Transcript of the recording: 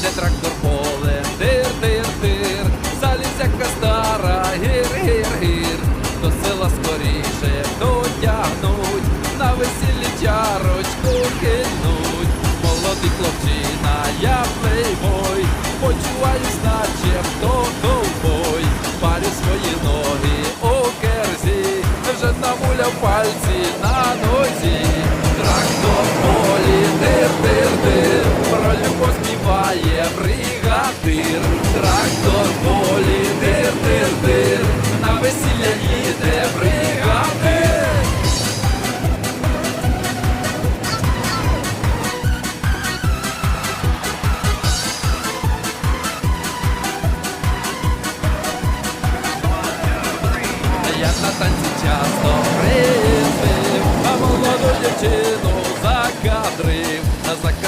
їде трактор полем, тир, тир, тир, залізяка стара, гір, гір, гір, до села скоріше дотягнуть, на весіллі чарочку кинуть, молодий хлопчина, я плейбой, почуваюсь, наче хто ковбой, парю свої ноги у керзі, вже намуляв пальці на бригадир, трактор полі дир дир дир на весілля їде бригадир. Я на танці часто припив, а молоду дівчину закадрив.